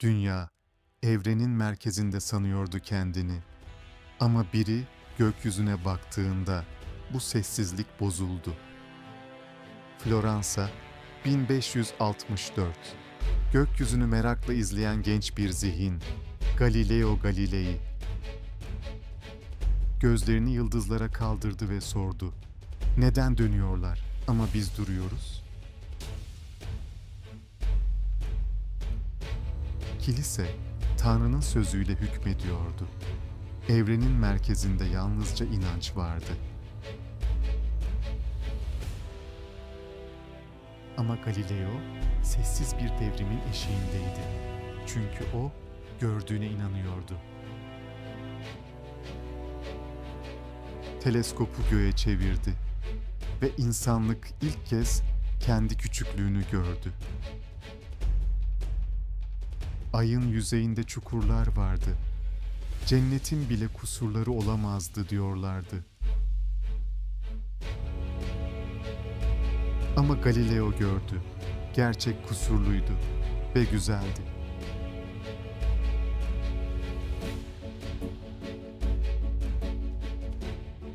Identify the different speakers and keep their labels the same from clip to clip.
Speaker 1: Dünya, evrenin merkezinde sanıyordu kendini. Ama biri gökyüzüne baktığında bu sessizlik bozuldu. Floransa, 1564. Gökyüzünü merakla izleyen genç bir zihin, Galileo Galilei. Gözlerini yıldızlara kaldırdı ve sordu. Neden dönüyorlar ama biz duruyoruz? Kilise, Tanrı'nın sözüyle hükmediyordu. Evrenin merkezinde yalnızca inanç vardı. Ama Galileo sessiz bir devrimin eşiğindeydi. Çünkü o gördüğüne inanıyordu. Teleskopu göğe çevirdi ve insanlık ilk kez kendi küçüklüğünü gördü. Ayın yüzeyinde çukurlar vardı. Cennetin bile kusurları olamazdı diyorlardı. Ama Galileo gördü. Gerçek kusurluydu ve güzeldi.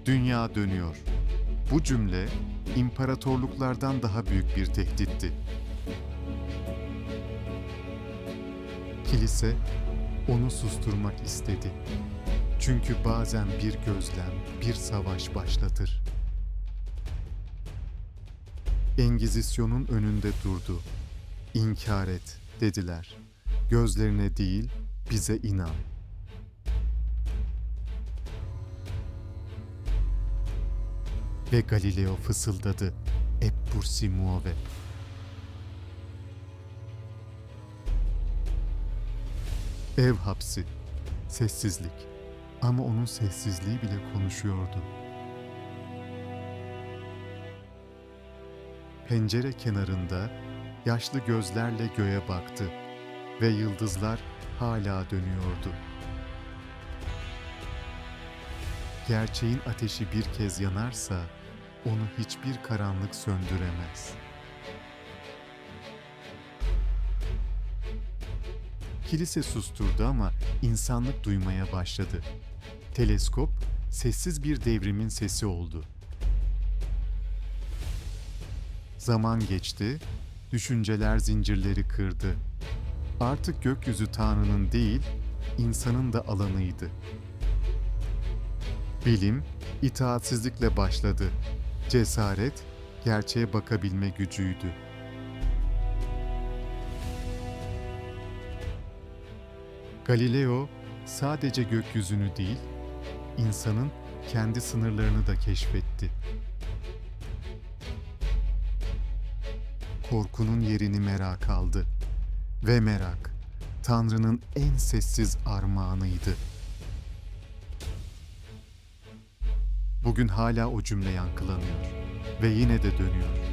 Speaker 1: Dünya dönüyor. Bu cümle imparatorluklardan daha büyük bir tehditti. Kilise onu susturmak istedi. Çünkü bazen bir gözlem bir savaş başlatır. Engizisyonun önünde durdu. İnkar et dediler. Gözlerine değil bize inan. Ve Galileo fısıldadı. Eppur si muove. Ev hapsi. Sessizlik. Ama onun sessizliği bile konuşuyordu. Pencere kenarında yaşlı gözlerle göğe baktı ve yıldızlar hala dönüyordu. Gerçeğin ateşi bir kez yanarsa onu hiçbir karanlık söndüremez. Kilise susturdu ama insanlık duymaya başladı. Teleskop sessiz bir devrimin sesi oldu. Zaman geçti, düşünceler zincirleri kırdı. Artık gökyüzü Tanrı'nın değil, insanın da alanıydı. Bilim, itaatsizlikle başladı. Cesaret, gerçeğe bakabilme gücüydü. Galileo sadece gökyüzünü değil, insanın kendi sınırlarını da keşfetti. Korkunun yerini merak aldı ve merak Tanrı'nın en sessiz armağanıydı. Bugün hala o cümle yankılanıyor ve yine de dönüyor.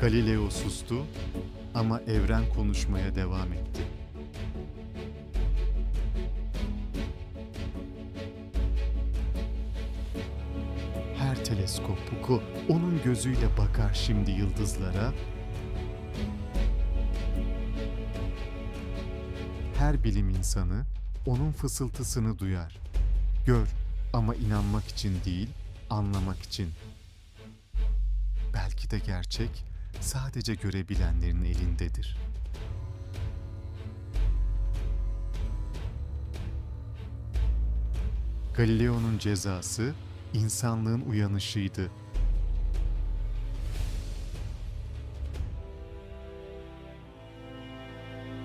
Speaker 1: Galileo sustu ama evren konuşmaya devam etti. Her teleskop Puku onun gözüyle bakar şimdi yıldızlara. Her bilim insanı onun fısıltısını duyar. Gör ama inanmak için değil, anlamak için. Belki de gerçek sadece görebilenlerin elindedir. Galileo'nun cezası insanlığın uyanışıydı.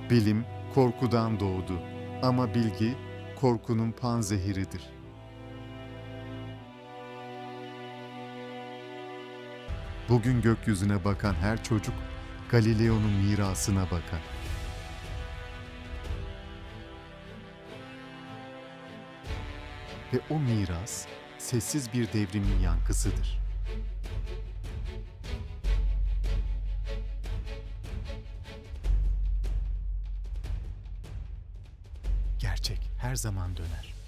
Speaker 1: Bilim korkudan doğdu ama bilgi korkunun panzehiridir. Bugün gökyüzüne bakan her çocuk Galileo'nun mirasına bakar. Ve o miras sessiz bir devrimin yankısıdır. Gerçek her zaman döner.